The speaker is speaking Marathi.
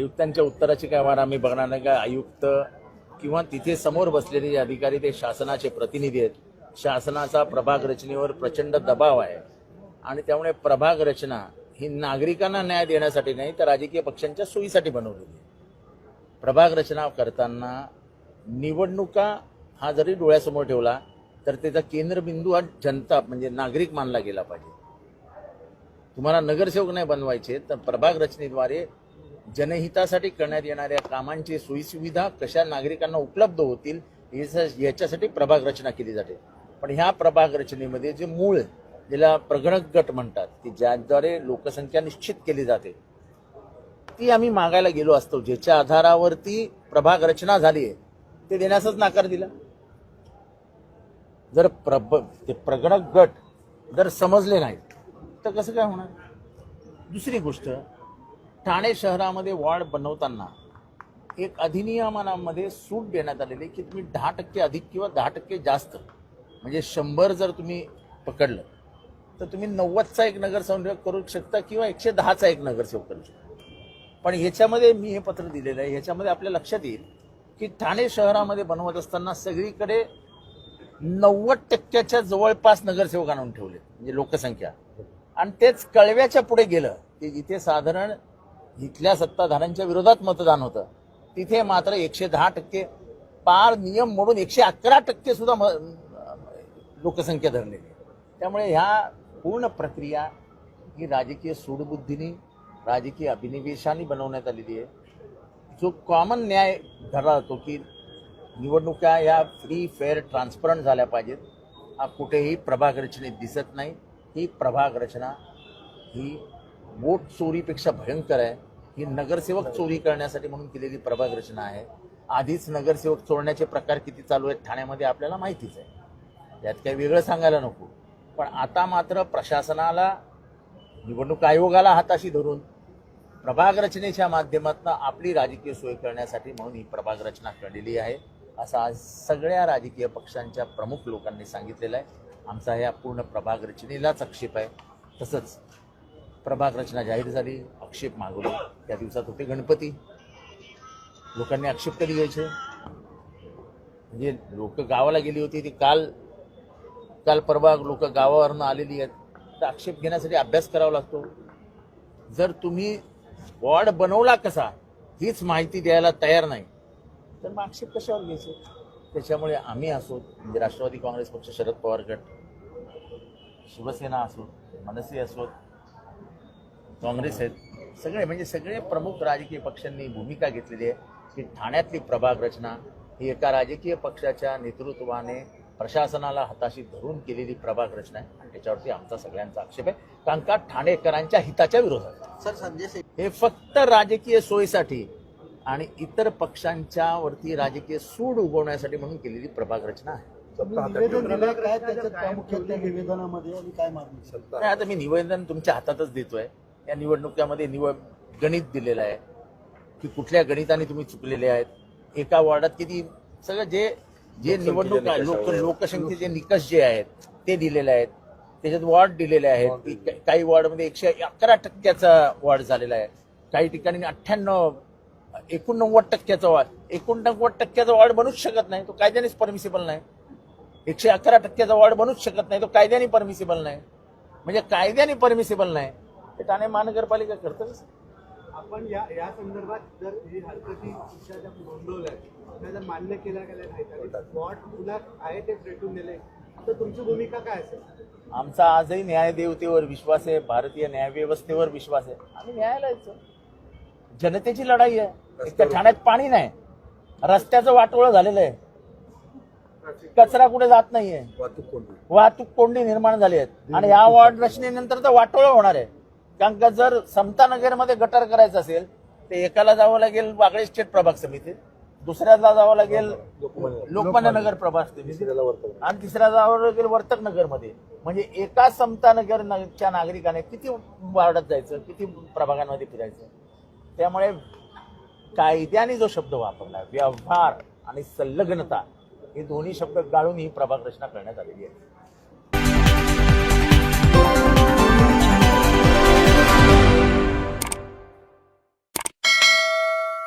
आयुक्तांच्या उत्तराची काय वाढ आम्ही बघणार नाही का? आयुक्त किंवा तिथे समोर बसलेले जे अधिकारी ते शासनाचे प्रतिनिधी आहेत. शासनाचा प्रभाग रचनेवर प्रचंड दबाव आहे. आणि त्यामुळे प्रभाग रचना ही नागरिकांना न्याय देण्यासाठी नाही तर राजकीय पक्षांच्या सोयीसाठी बनवलेली आहे. प्रभाग रचना करताना निवडणुका हा जरी डोळ्यासमोर ठेवला तर त्याचा केंद्रबिंदू हा जनता म्हणजे नागरिक मानला गेला पाहिजे. तुम्हाला नगरसेवक नाही बनवायचे तर प्रभाग रचनेद्वारे जनहितासाठी करण्यात येणाऱ्या कामांची सोयीसुविधा कशा नागरिकांना उपलब्ध होतील याच्यासाठी प्रभाग रचना केली जाते. पण ह्या प्रभाग रचनेमध्ये जे मूळ ज्याला प्रगणक गट म्हणतात की ज्याद्वारे लोकसंख्या निश्चित केली जाते ती आम्ही मागायला गेलो असतो. ज्याच्या आधारावरती प्रभाग रचना झाली आहे ते देण्यासच नाकार दिला. जर प्रब ते प्रगणक गट जर समजले नाहीत तर कसं काय होणार? दुसरी गोष्ट ठाणे शहरामध्ये वॉर्ड बनवताना एक अधिनियमनामध्ये सूट देण्यात आलेली की तुम्ही दहा टक्के अधिक किंवा दहा टक्के जास्त म्हणजे शंभर जर तुम्ही पकडलं तर तुम्ही नव्वदचा एक नगरसेवक करू शकता किंवा एकशे दहाचा एक नगरसेवक करू शकता. पण ह्याच्यामध्ये मी हे पत्र दिलेलं आहे ह्याच्यामध्ये आपल्या लक्षात येईल की ठाणे शहरामध्ये बनवत असताना सगळीकडे नव्वद टक्क्याच्या जवळपास नगरसेवक आणून ठेवले म्हणजे लोकसंख्या. आणि तेच कळव्याच्या पुढे गेलं की जिथे साधारण इथल्या सत्ताधाऱ्यांच्या विरोधात मतदान होतं. तिथे मात्र एकशे दहा टक्के पार नियम मोडून एकशे अकरा टक्के सुद्धा म- लोकसंख्या धरलेली आहे. त्यामुळे ह्या पूर्ण प्रक्रिया ही राजकीय सूडबुद्धीने राजकीय अभिनिवेशाने बनवण्यात आलेली आहे. जो कॉमन न्याय धरला जातो की निवडणुका या फ्री फेअर ट्रान्सपरंट झाल्या पाहिजेत. हा कुठेही प्रभाग रचनेत दिसत नाही. ही प्रभाग रचना ही वोट चोरीपेक्षा भयंकर आहे. ही नगरसेवक चोरी करण्यासाठी म्हणून केलेली प्रभाग रचना आहे. आधीच नगरसेवक चोरण्याचे प्रकार किती चालू आहेत ठाण्यामध्ये आपल्याला माहितीच आहे. त्यात काही वेगळं सांगायला नको. पण आता मात्र प्रशासनाला निवडणूक आयोगाला हाताशी धरून प्रभाग रचनेच्या माध्यमातून आपली राजकीय सोय करण्यासाठी म्हणून ही प्रभाग रचना केलेली आहे. असं आज सगळ्या राजकीय पक्षांच्या प्रमुख लोकांनी सांगितलेलं आहे. आमचा ह्या पूर्ण प्रभाग रचनेलाच आक्षेप आहे. तसंच प्रभाग रचना जाहीर झाली आक्षेप मागवले. त्या दिवसात होते गणपती. लोकांनी आक्षेप कधी घ्यायचे? म्हणजे लोक गावाला गेली होती ती काल काल परवा लोक गावावरनं आलेली आहेत. तर आक्षेप घेण्यासाठी अभ्यास करावा लागतो. जर तुम्ही वॉर्ड बनवला कसा हीच माहिती द्यायला तयार नाही तर मग आक्षेप कशावर घ्यायचे? त्याच्यामुळे आम्ही असो म्हणजे राष्ट्रवादी काँग्रेस पक्ष शरद पवार गट शिवसेना असो मनसे असोत काँग्रेस आहेत. सगळे म्हणजे सगळे प्रमुख राजकीय पक्षांनी भूमिका घेतलेली आहे की ठाण्यातली प्रभाग रचना ही एका राजकीय पक्षाच्या नेतृत्वाने प्रशासनाला हाताशी धरून केलेली प्रभाग रचना आहे. आणि त्याच्यावरती आमचा सगळ्यांचा आक्षेप आहे. कारण का? ठाणेकरांच्या हिताच्या विरोधात. आहे. सर संजय हे फक्त राजकीय सोयीसाठी आणि इतर पक्षांच्या वरती राजकीय सूड उगवण्यासाठी म्हणून केलेली प्रभाग रचना आहे. आता मी निवेदन तुमच्या हातातच देतोय. या निवडणुकीमध्ये निवड गणित दिलेलं आहे. की कुठल्या गणिताने तुम्ही चुकलेले आहेत? एका वॉर्डात किती सगळं जे जे निवडणूक लोक लोकसंख्येचे निकष जे आहेत ते दिलेले आहेत. त्याच्यात वॉर्ड दिलेले आहेत. काही वॉर्डमध्ये एकशे अकरा टक्क्याचा वॉर्ड झालेला आहे. काही ठिकाणी अठ्ठ्याण्णव एकोणनव्वद टक्क्याचा वॉर्ड. एकोणनव्वद टक्क्याचा वॉर्ड बनूच शकत नाही तो कायद्यानेच परमिसिबल नाही. एकशे अकरा टक्क्याचा वॉर्ड बनूच शकत नाही तो कायद्याने परमिसिबल नाही. म्हणजे कायद्याने परमिसिबल नाही. ते ठाणे महानगरपालिका करतच आपण या या संदर्भात जर ही हरकती ज्या नोंदवल्या त्या जर मान्य केल्या गेल्या नाहीत आणि स्पॉट पुन्हा आहे ते भेटून दिले तर तुमची भूमिका काय असेल आमचा आजही न्यायदेवतेवर विश्वास आहे भारतीय न्यायव्यवस्थेवर विश्वास आहे. आम्ही न्यायाला यायचो जनतेची लढाई आहे. एक तर ठाण्यात पाणी नाही. रस्त्याचं वाटोळं झालेलं आहे. कचरा कुठे जात नाहीये. वाहतूक कोंडी. निर्माण झाली आहेत. आणि या वॉर्ड रचनेनंतर तर वाटोळं होणार आहे. कारण का जर समतानगरमध्ये गटार करायचं असेल तर एकाला जावं लागेल वागळे स्टेट प्रभाग समितीत दुसऱ्याला जावं लागेल लोकमान्य नगर प्रभाग समितीत आणि तिसऱ्या जावं लागेल वर्तक नगरमध्ये म्हणजे एका समतानगर च्या नागरिकाने किती वार्डात जायचं किती प्रभागांमध्ये फिरायचं? त्यामुळे कायद्याने जो शब्द वापरला व्यवहार आणि संलग्नता हे दोन्ही शब्द गाळून ही प्रभाग रचना करण्यात आलेली आहे.